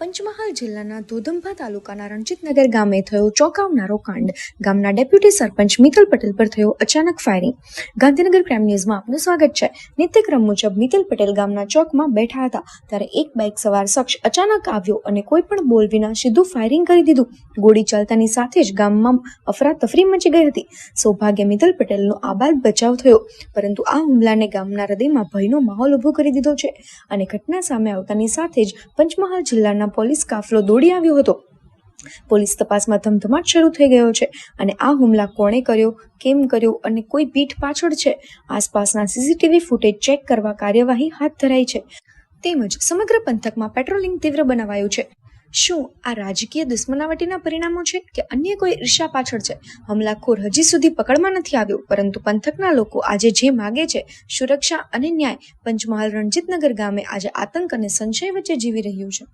પંચમહાલ જિલ્લાના ધોધંભા તાલુકાના રણજીતનગર ગામે થયો ચોંકાવનારો કાંડ. ગામના ડેપ્યુટી સરપંચ મિતલ પટેલ પર થયો અચાનક ફાયરિંગ ગાંધીનગર ક્રાઇમ ન્યૂઝમાં આપનું સ્વાગત છે. નિત્યક્રમ મુજબ મિતલ પટેલ ગામના ચોકમાં બેઠા હતા. ત્યારે એક બાઇક સવાર શખ્સ અચાનક આવ્યો અને કોઈ પણ બોલ વિના સીધું ફાયરિંગ કરી દીધું. ગોળી ચાલતાની સાથે જ ગામમાં અફરાતફરી મચી ગઈ હતી. સૌભાગ્ય મિતલ પટેલનો આબાદ બચાવ થયો. પરંતુ આ હુમલાને ગામના હૃદયમાં ભયનો માહોલ ઊભો કરી દીધો છે. અને ઘટના સામે આવતાની સાથે જ પંચમહાલ જિલ્લાના પોલીસ કાફલો દોડી આવ્યો હતો. પોલીસ તપાસમાં ધમધમાટ શરૂ થઈ ગયો છે અને આ હુમલા કોણે કર્યો, કેમ કર્યો અને કોઈ પીઠ પાછળ છે? આસપાસના સીસીટીવી ફૂટેજ ચેક કરવા કાર્યવાહી હાથ ધરાઈ છે. તેમજ સમગ્ર પંથકમાં પેટ્રોલિંગ તીવ્ર બનાવાયું છે. શું આ રાજકીય દુશ્મનાવટીના પરિણામો છે કે અન્ય કોઈ ઈર્ષા પાછળ છે? હુમલાખોર હજી સુધી પકડમાં નથી આવ્યો, પરંતુ પંથકના લોકો આજે જે માગે છે, સુરક્ષા અને ન્યાય, પંચમહાલ રણજીતનગર ગામે આજે આતંક અને સંશય વચ્ચે જીવી રહ્યું છે.